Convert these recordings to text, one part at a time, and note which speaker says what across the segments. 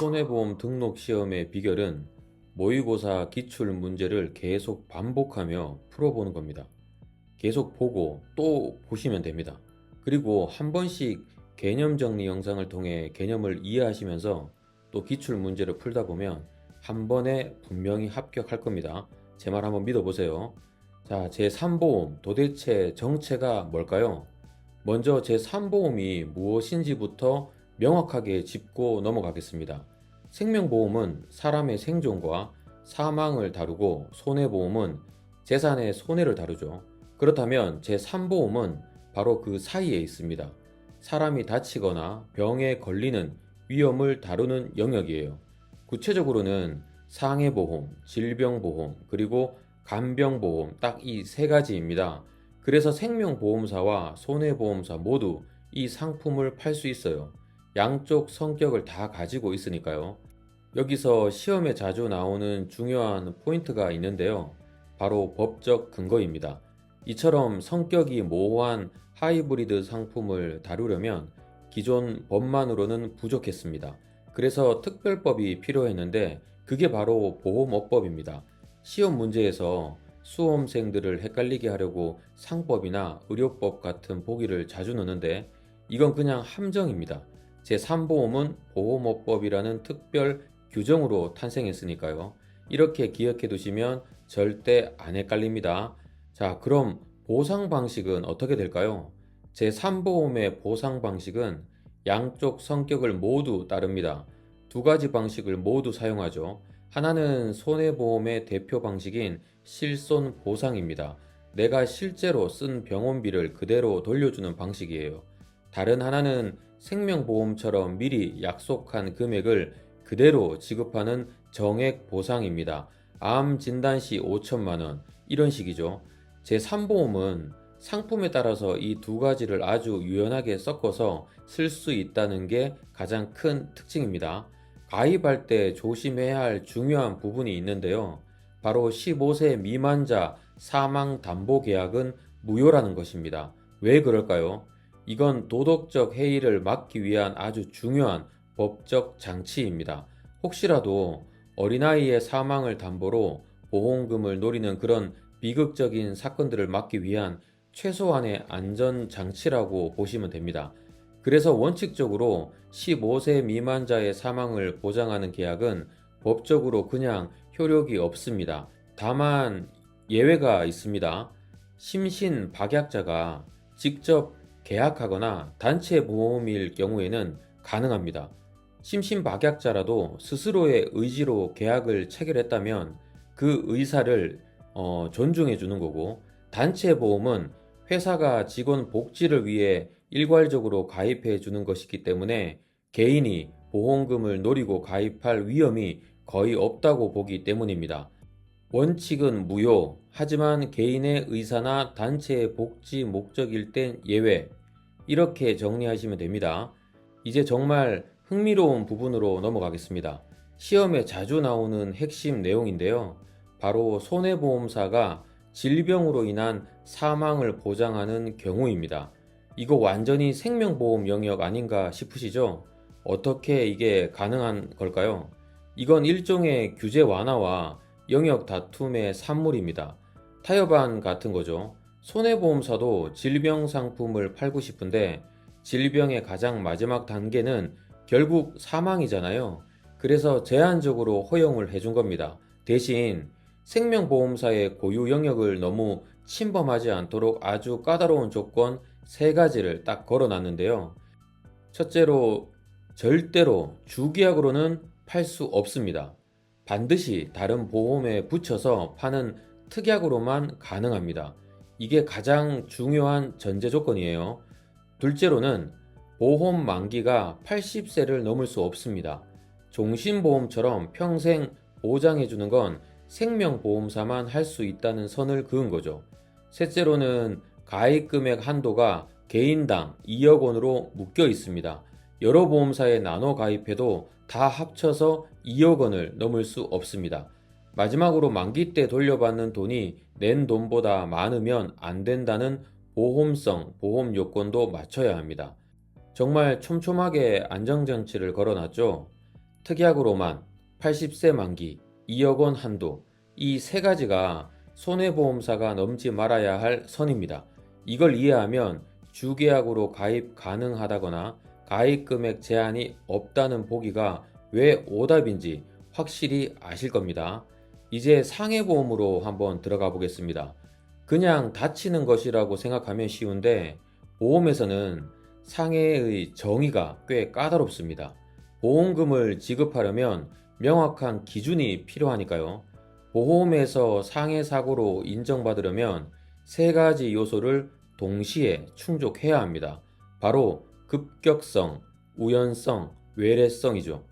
Speaker 1: 손해보험 등록 시험의 비결은 모의고사 기출 문제를 계속 반복하며 풀어보는 겁니다. 계속 보고 또 보시면 됩니다. 그리고 한 번씩 개념 정리 영상을 통해 개념을 이해하시면서 또 기출 문제를 풀다 보면 한 번에 분명히 합격할 겁니다. 제 말 한번 믿어보세요. 자, 제3보험 도대체 정체가 뭘까요? 먼저 제3보험이 무엇인지부터 명확하게 짚고 넘어가겠습니다. 생명보험은 사람의 생존과 사망을 다루고 손해보험은 재산의 손해를 다루죠. 그렇다면 제3보험은 바로 그 사이에 있습니다. 사람이 다치거나 병에 걸리는 위험을 다루는 영역이에요. 구체적으로는 상해보험, 질병보험, 그리고 간병보험 딱 이 세 가지입니다. 그래서 생명보험사와 손해보험사 모두 이 상품을 팔 수 있어요. 양쪽 성격을 다 가지고 있으니까요. 여기서 시험에 자주 나오는 중요한 포인트가 있는데요. 바로 법적 근거입니다. 이처럼 성격이 모호한 하이브리드 상품을 다루려면 기존 법만으로는 부족했습니다. 그래서 특별법이 필요했는데 그게 바로 보험업법입니다. 시험 문제에서 수험생들을 헷갈리게 하려고 상법이나 의료법 같은 보기를 자주 넣는데 이건 그냥 함정입니다. 제3보험은 보험업법이라는 특별 규정으로 탄생했으니까요. 이렇게 기억해 두시면 절대 안 헷갈립니다. 자, 그럼 보상 방식은 어떻게 될까요? 제3보험의 보상 방식은 양쪽 성격을 모두 따릅니다. 두 가지 방식을 모두 사용하죠. 하나는 손해보험의 대표 방식인 실손 보상입니다. 내가 실제로 쓴 병원비를 그대로 돌려주는 방식이에요. 다른 하나는 생명보험처럼 미리 약속한 금액을 그대로 지급하는 정액 보상입니다. 암 진단 시 5천만원, 이런 식이죠. 제3보험은 상품에 따라서 이 두 가지를 아주 유연하게 섞어서 쓸 수 있다는 게 가장 큰 특징입니다. 가입할 때 조심해야 할 중요한 부분이 있는데요. 바로 15세 미만자 사망 담보 계약은 무효라는 것입니다. 왜 그럴까요? 이건 도덕적 해이를 막기 위한 아주 중요한 법적 장치입니다. 혹시라도 어린아이의 사망을 담보로 보험금을 노리는 그런 비극적인 사건들을 막기 위한 최소한의 안전 장치라고 보시면 됩니다. 그래서 원칙적으로 15세 미만자의 사망을 보장하는 계약은 법적으로 그냥 효력이 없습니다. 다만 예외가 있습니다. 심신 박약자가 직접 계약하거나 단체 보험일 경우에는 가능합니다. 심신 박약자라도 스스로의 의지로 계약을 체결했다면 그 의사를 어, 존중해 주는 거고 단체 보험은 회사가 직원 복지를 위해 일괄적으로 가입해 주는 것이기 때문에 개인이 보험금을 노리고 가입할 위험이 거의 없다고 보기 때문입니다. 원칙은 무효, 하지만 개인의 의사나 단체의 복지 목적일 땐 예외. 이렇게 정리하시면 됩니다. 이제 정말 흥미로운 부분으로 넘어가겠습니다. 시험에 자주 나오는 핵심 내용인데요. 바로 손해보험사가 질병으로 인한 사망을 보장하는 경우입니다. 이거 완전히 생명보험 영역 아닌가 싶으시죠? 어떻게 이게 가능한 걸까요? 이건 일종의 규제 완화와 영역 다툼의 산물입니다. 타협안 같은 거죠. 손해보험사도 질병 상품을 팔고 싶은데 질병의 가장 마지막 단계는 결국 사망이잖아요. 그래서 제한적으로 허용을 해준 겁니다. 대신 생명보험사의 고유 영역을 너무 침범하지 않도록 아주 까다로운 조건 세 가지를 딱 걸어 놨는데요. 첫째로 절대로 주계약으로는 팔 수 없습니다. 반드시 다른 보험에 붙여서 파는 특약으로만 가능합니다. 이게 가장 중요한 전제 조건이에요. 둘째로는 보험 만기가 80세를 넘을 수 없습니다. 종신보험처럼 평생 보장해주는 건 생명보험사만 할 수 있다는 선을 그은 거죠. 셋째로는 가입금액 한도가 개인당 2억 원으로 묶여 있습니다. 여러 보험사에 나눠 가입해도 다 합쳐서 2억 원을 넘을 수 없습니다. 마지막으로 만기 때 돌려받는 돈이 낸 돈보다 많으면 안 된다는 보험성 보험 요건도 맞춰야 합니다. 정말 촘촘하게 안정장치를 걸어놨죠. 특약으로만 80세 만기, 2억 원 한도, 이 세 가지가 손해보험사가 넘지 말아야 할 선입니다. 이걸 이해하면 주계약으로 가입 가능하다거나 가입 금액 제한이 없다는 보기가 왜 오답인지 확실히 아실 겁니다. 이제 상해보험으로 한번 들어가 보겠습니다. 그냥 다치는 것이라고 생각하면 쉬운데 보험에서는 상해의 정의가 꽤 까다롭습니다. 보험금을 지급하려면 명확한 기준이 필요하니까요. 보험에서 상해 사고로 인정받으려면 세 가지 요소를 동시에 충족해야 합니다. 바로 급격성, 우연성, 외래성이죠.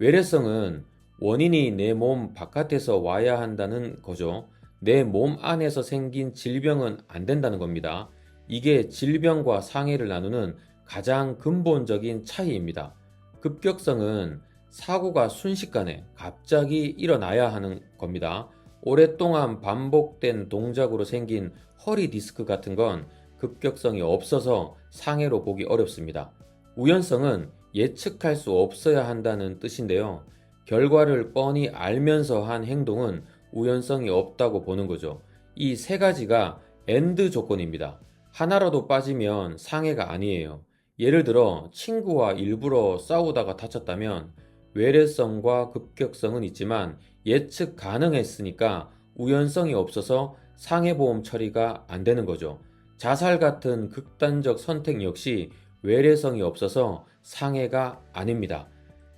Speaker 1: 외래성은 원인이 내 몸 바깥에서 와야 한다는 거죠. 내 몸 안에서 생긴 질병은 안 된다는 겁니다. 이게 질병과 상해를 나누는 가장 근본적인 차이입니다. 급격성은 사고가 순식간에 갑자기 일어나야 하는 겁니다. 오랫동안 반복된 동작으로 생긴 허리 디스크 같은 건 급격성이 없어서 상해로 보기 어렵습니다. 우연성은 예측할 수 없어야 한다는 뜻인데요. 결과를 뻔히 알면서 한 행동은 우연성이 없다고 보는 거죠. 이 세 가지가 엔드 조건입니다. 하나라도 빠지면 상해가 아니에요. 예를 들어 친구와 일부러 싸우다가 다쳤다면 외래성과 급격성은 있지만 예측 가능했으니까 우연성이 없어서 상해보험 처리가 안 되는 거죠. 자살 같은 극단적 선택 역시 외래성이 없어서 상해가 아닙니다.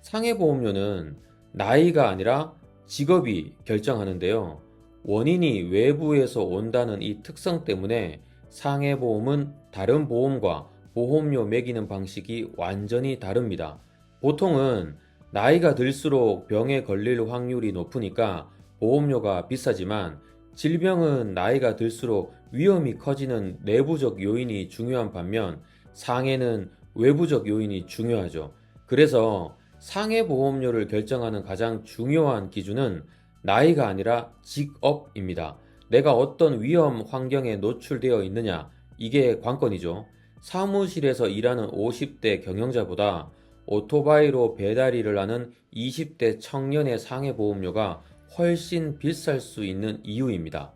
Speaker 1: 상해보험료는 나이가 아니라 직업이 결정하는데요. 원인이 외부에서 온다는 이 특성 때문에 상해보험은 다른 보험과 보험료 매기는 방식이 완전히 다릅니다. 보통은 나이가 들수록 병에 걸릴 확률이 높으니까 보험료가 비싸지만 질병은 나이가 들수록 위험이 커지는 내부적 요인이 중요한 반면 상해는 외부적 요인이 중요하죠. 그래서 상해 보험료를 결정하는 가장 중요한 기준은 나이가 아니라 직업입니다. 내가 어떤 위험 환경에 노출되어 있느냐, 이게 관건이죠. 사무실에서 일하는 50대 경영자보다 오토바이로 배달 일을 하는 20대 청년의 상해 보험료가 훨씬 비쌀 수 있는 이유입니다.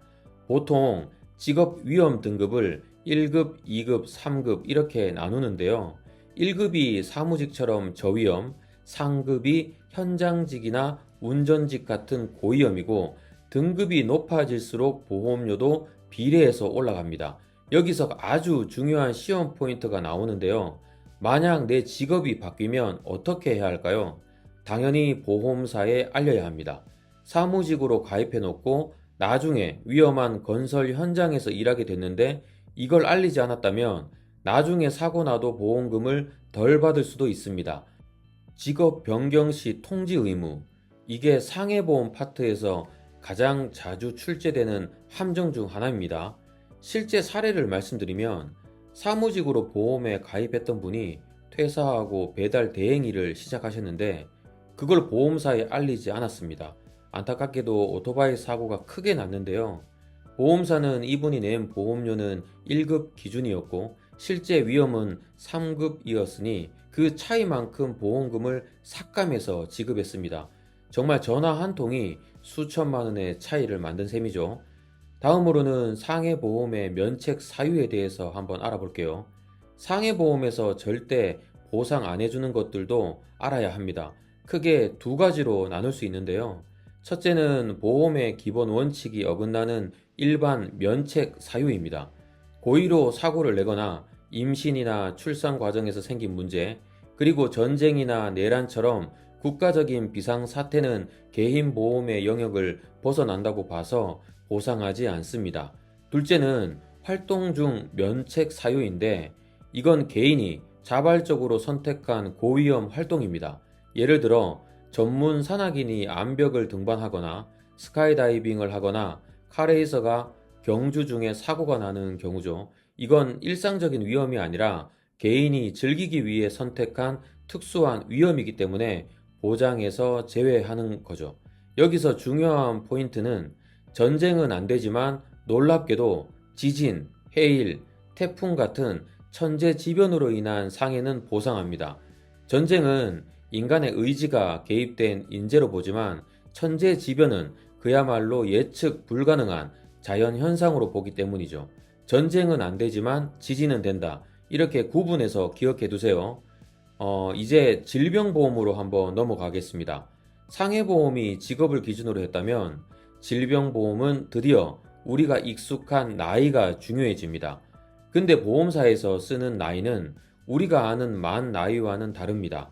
Speaker 1: 보통 직업 위험 등급을 1급, 2급, 3급 이렇게 나누는데요. 1급이 사무직처럼 저위험, 상급이 현장직이나 운전직 같은 고위험이고 등급이 높아질수록 보험료도 비례해서 올라갑니다. 여기서 아주 중요한 시험 포인트가 나오는데요. 만약 내 직업이 바뀌면 어떻게 해야 할까요? 당연히 보험사에 알려야 합니다. 사무직으로 가입해 놓고 나중에 위험한 건설 현장에서 일하게 됐는데 이걸 알리지 않았다면 나중에 사고 나도 보험금을 덜 받을 수도 있습니다. 직업 변경 시 통지 의무. 이게 상해보험 파트에서 가장 자주 출제되는 함정 중 하나입니다. 실제 사례를 말씀드리면 사무직으로 보험에 가입했던 분이 퇴사하고 배달 대행 일을 시작하셨는데 그걸 보험사에 알리지 않았습니다. 안타깝게도 오토바이 사고가 크게 났는데요. 보험사는 이분이 낸 보험료는 1급 기준이었고 실제 위험은 3급이었으니 그 차이만큼 보험금을 삭감해서 지급했습니다. 정말 전화 한 통이 수천만 원의 차이를 만든 셈이죠. 다음으로는 상해보험의 면책 사유에 대해서 한번 알아볼게요. 상해보험에서 절대 보상 안 해주는 것들도 알아야 합니다. 크게 두 가지로 나눌 수 있는데요. 첫째는 보험의 기본 원칙이 어긋나는 일반 면책 사유입니다. 고의로 사고를 내거나 임신이나 출산 과정에서 생긴 문제, 그리고 전쟁이나 내란처럼 국가적인 비상 사태는 개인 보험의 영역을 벗어난다고 봐서 보상하지 않습니다. 둘째는 활동 중 면책 사유인데 이건 개인이 자발적으로 선택한 고위험 활동입니다. 예를 들어 전문 산악인이 암벽을 등반하거나 스카이다이빙을 하거나 카레이서가 경주 중에 사고가 나는 경우죠. 이건 일상적인 위험이 아니라 개인이 즐기기 위해 선택한 특수한 위험이기 때문에 보장에서 제외하는 거죠. 여기서 중요한 포인트는 전쟁은 안 되지만 놀랍게도 지진, 해일, 태풍 같은 천재지변으로 인한 상해는 보상합니다. 전쟁은 인간의 의지가 개입된 인재로 보지만 천재지변은 그야말로 예측 불가능한 자연 현상으로 보기 때문이죠. 전쟁은 안 되지만 지진은 된다. 이렇게 구분해서 기억해 두세요. 어, 이제 질병보험으로 한번 넘어가겠습니다. 상해보험이 직업을 기준으로 했다면 질병보험은 드디어 우리가 익숙한 나이가 중요해집니다. 근데 보험사에서 쓰는 나이는 우리가 아는 만 나이와는 다릅니다.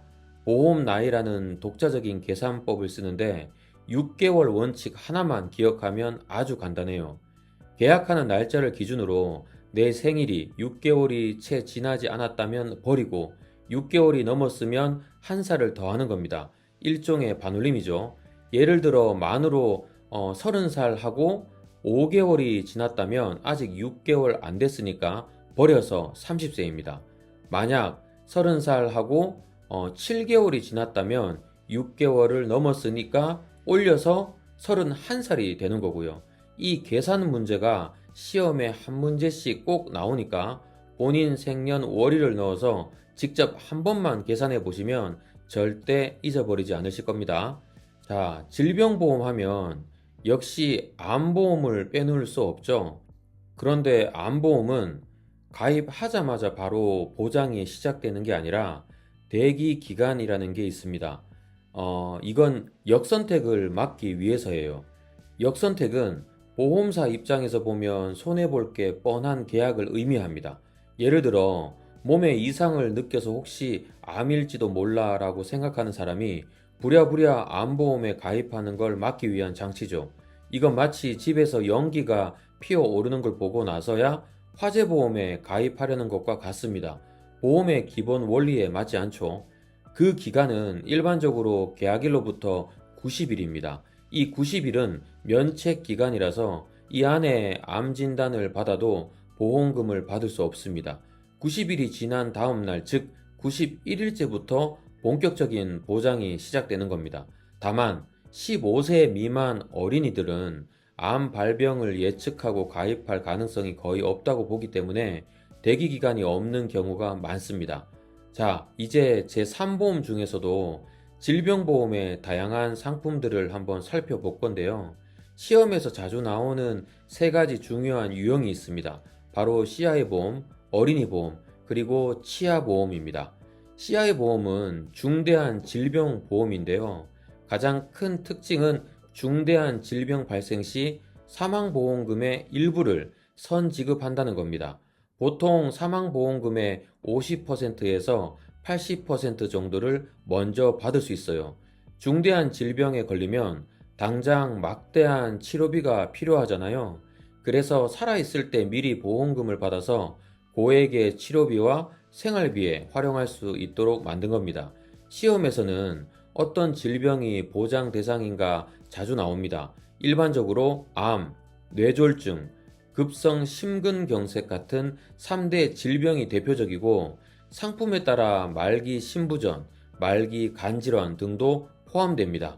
Speaker 1: 보험 나이라는 독자적인 계산법을 쓰는데 6개월 원칙 하나만 기억하면 아주 간단해요. 계약하는 날짜를 기준으로 내 생일이 6개월이 채 지나지 않았다면 버리고 6개월이 넘었으면 한 살을 더하는 겁니다. 일종의 반올림이죠. 예를 들어 만으로 어, 30살 하고 5개월이 지났다면 아직 6개월 안 됐으니까 버려서 30세입니다. 만약 30살 하고 어, 7개월이 지났다면 6개월을 넘었으니까 올려서 31살이 되는 거고요. 이 계산 문제가 시험에 한 문제씩 꼭 나오니까 본인 생년 월일을 넣어서 직접 한 번만 계산해 보시면 절대 잊어버리지 않으실 겁니다. 자, 질병보험 하면 역시 암보험을 빼놓을 수 없죠. 그런데 암보험은 가입하자마자 바로 보장이 시작되는 게 아니라 대기 기간이라는 게 있습니다. 어, 이건 역선택을 막기 위해서예요. 역선택은 보험사 입장에서 보면 손해볼 게 뻔한 계약을 의미합니다. 예를 들어, 몸에 이상을 느껴서 혹시 암일지도 몰라 라고 생각하는 사람이 부랴부랴 암보험에 가입하는 걸 막기 위한 장치죠. 이건 마치 집에서 연기가 피어오르는 걸 보고 나서야 화재보험에 가입하려는 것과 같습니다. 보험의 기본 원리에 맞지 않죠. 그 기간은 일반적으로 계약일로부터 90일입니다. 이 90일은 면책 기간이라서 이 안에 암 진단을 받아도 보험금을 받을 수 없습니다. 90일이 지난 다음 날, 즉 91일째부터 본격적인 보장이 시작되는 겁니다. 다만 15세 미만 어린이들은 암 발병을 예측하고 가입할 가능성이 거의 없다고 보기 때문에 대기 기간이 없는 경우가 많습니다. 자, 이제 제 3보험 중에서도 질병보험의 다양한 상품들을 한번 살펴볼 건데요. 시험에서 자주 나오는 세 가지 중요한 유형이 있습니다. 바로 CI 보험, 어린이 보험, 그리고 치아 보험입니다. CI 보험은 중대한 질병 보험인데요. 가장 큰 특징은 중대한 질병 발생 시 사망보험금의 일부를 선지급한다는 겁니다. 보통 사망보험금의 50%에서 80% 정도를 먼저 받을 수 있어요. 중대한 질병에 걸리면 당장 막대한 치료비가 필요하잖아요. 그래서 살아있을 때 미리 보험금을 받아서 고액의 치료비와 생활비에 활용할 수 있도록 만든 겁니다. 시험에서는 어떤 질병이 보장 대상인가 자주 나옵니다. 일반적으로 암, 뇌졸중, 급성 심근경색 같은 3대 질병이 대표적이고 상품에 따라 말기 신부전, 말기 간질환 등도 포함됩니다.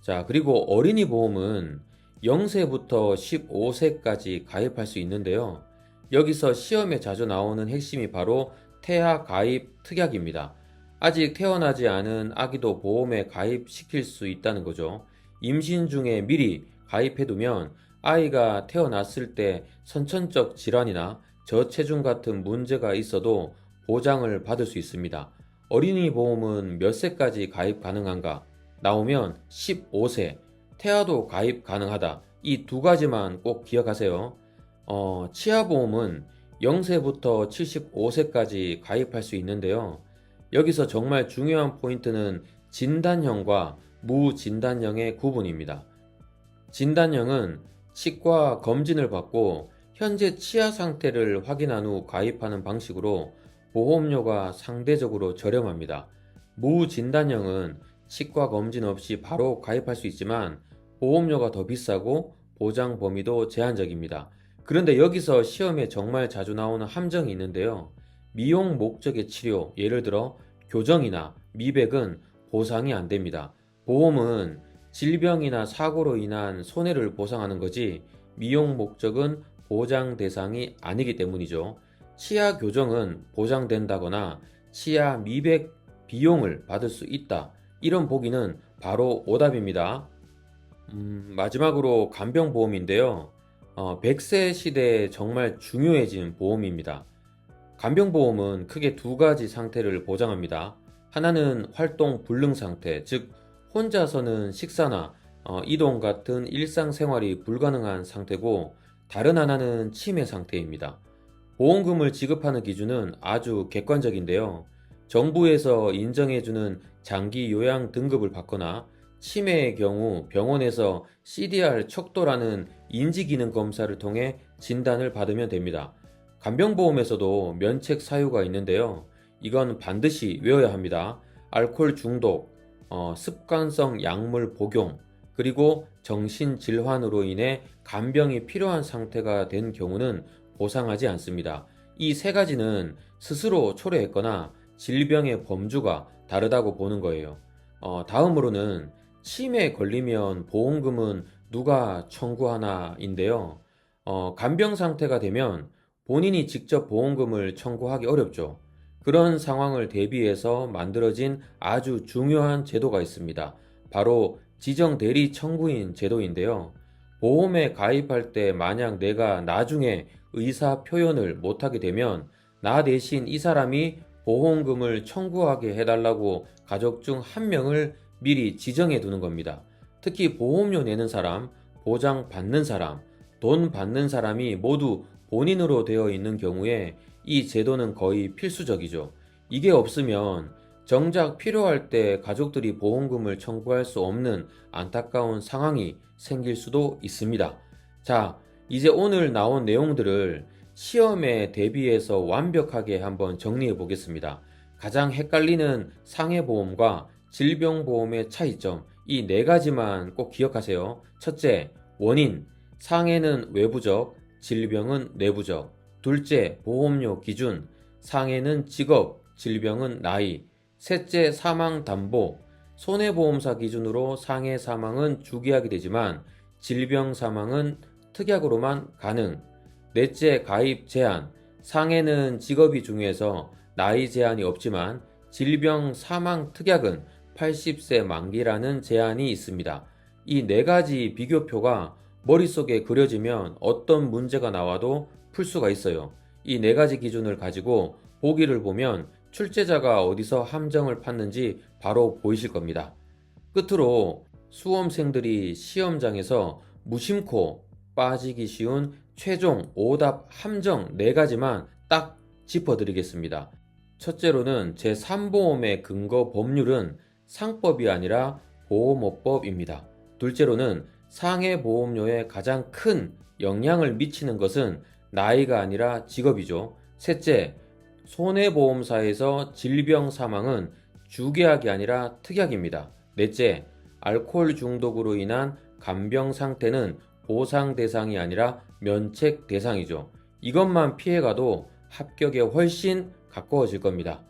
Speaker 1: 자, 그리고 어린이 보험은 0세부터 15세까지 가입할 수 있는데요. 여기서 시험에 자주 나오는 핵심이 바로 태아 가입 특약입니다. 아직 태어나지 않은 아기도 보험에 가입시킬 수 있다는 거죠. 임신 중에 미리 가입해두면 아이가 태어났을 때 선천적 질환이나 저체중 같은 문제가 있어도 보장을 받을 수 있습니다. 어린이 보험은 몇 세까지 가입 가능한가? 나오면 15세, 태아도 가입 가능하다. 이 두 가지만 꼭 기억하세요. 어, 치아보험은 0세부터 75세까지 가입할 수 있는데요. 여기서 정말 중요한 포인트는 진단형과 무진단형의 구분입니다. 진단형은 치과 검진을 받고 현재 치아 상태를 확인한 후 가입하는 방식으로 보험료가 상대적으로 저렴합니다. 무진단형은 치과 검진 없이 바로 가입할 수 있지만 보험료가 더 비싸고 보장 범위도 제한적입니다. 그런데 여기서 시험에 정말 자주 나오는 함정이 있는데요. 미용 목적의 치료, 예를 들어 교정이나 미백은 보상이 안 됩니다. 보험은 질병이나 사고로 인한 손해를 보상하는 거지 미용 목적은 보장 대상이 아니기 때문이죠. 치아 교정은 보장된다거나 치아 미백 비용을 받을 수 있다. 이런 보기는 바로 오답입니다. 음, 마지막으로 간병보험인데요. 어, 100세 시대에 정말 중요해진 보험입니다. 간병보험은 크게 두 가지 상태를 보장합니다. 하나는 활동 불능 상태, 즉 혼자서는 식사나 어, 이동 같은 일상생활이 불가능한 상태고 다른 하나는 치매 상태입니다. 보험금을 지급하는 기준은 아주 객관적인데요. 정부에서 인정해주는 장기 요양 등급을 받거나 치매의 경우 병원에서 CDR 척도라는 인지기능 검사를 통해 진단을 받으면 됩니다. 간병보험에서도 면책 사유가 있는데요. 이건 반드시 외워야 합니다. 알코올 중독, 어, 습관성 약물 복용, 그리고 정신 질환으로 인해 간병이 필요한 상태가 된 경우는 보상하지 않습니다. 이 세 가지는 스스로 초래했거나 질병의 범주가 다르다고 보는 거예요. 어, 다음으로는 치매에 걸리면 보험금은 누가 청구하나인데요. 어, 간병 상태가 되면 본인이 직접 보험금을 청구하기 어렵죠. 그런 상황을 대비해서 만들어진 아주 중요한 제도가 있습니다. 바로 지정 대리 청구인 제도인데요. 보험에 가입할 때 만약 내가 나중에 의사 표현을 못하게 되면 나 대신 이 사람이 보험금을 청구하게 해달라고 가족 중 한 명을 미리 지정해 두는 겁니다. 특히 보험료 내는 사람, 보장 받는 사람, 돈 받는 사람이 모두 본인으로 되어 있는 경우에 이 제도는 거의 필수적이죠. 이게 없으면 정작 필요할 때 가족들이 보험금을 청구할 수 없는 안타까운 상황이 생길 수도 있습니다. 자, 이제 오늘 나온 내용들을 시험에 대비해서 완벽하게 한번 정리해 보겠습니다. 가장 헷갈리는 상해보험과 질병보험의 차이점, 이 네 가지만 꼭 기억하세요. 첫째, 원인. 상해는 외부적, 질병은 내부적. 둘째, 보험료 기준. 상해는 직업, 질병은 나이. 셋째, 사망 담보. 손해보험사 기준으로 상해 사망은 주기하게 되지만 질병 사망은 특약으로만 가능. 넷째, 가입 제한. 상해는 직업이 중요해서 나이 제한이 없지만 질병 사망 특약은 80세 만기라는 제한이 있습니다. 이 네 가지 비교표가 머릿속에 그려지면 어떤 문제가 나와도 풀 수가 있어요. 이 네 가지 기준을 가지고 보기를 보면 출제자가 어디서 함정을 팠는지 바로 보이실 겁니다. 끝으로 수험생들이 시험장에서 무심코 빠지기 쉬운 최종 오답 함정 4가지만 딱 짚어드리겠습니다. 첫째로는 제3보험의 근거 법률은 상법이 아니라 보험업법입니다. 둘째로는 상해 보험료에 가장 큰 영향을 미치는 것은 나이가 아니라 직업이죠. 셋째, 손해보험사에서 질병 사망은 주계약이 아니라 특약입니다. 넷째, 알코올 중독으로 인한 간병 상태는 보상 대상이 아니라 면책 대상이죠. 이것만 피해가도 합격에 훨씬 가까워질 겁니다.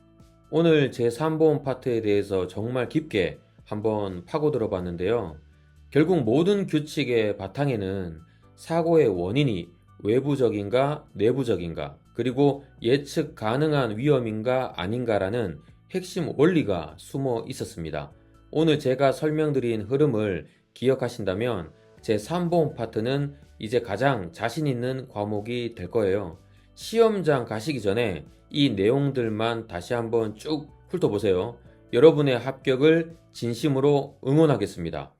Speaker 1: 오늘 제3보험 파트에 대해서 정말 깊게 한번 파고들어 봤는데요. 결국 모든 규칙의 바탕에는 사고의 원인이 외부적인가 내부적인가 그리고 예측 가능한 위험인가 아닌가라는 핵심 원리가 숨어 있었습니다. 오늘 제가 설명드린 흐름을 기억하신다면 제 3보험 파트는 이제 가장 자신 있는 과목이 될 거예요. 시험장 가시기 전에 이 내용들만 다시 한번 쭉 훑어보세요. 여러분의 합격을 진심으로 응원하겠습니다.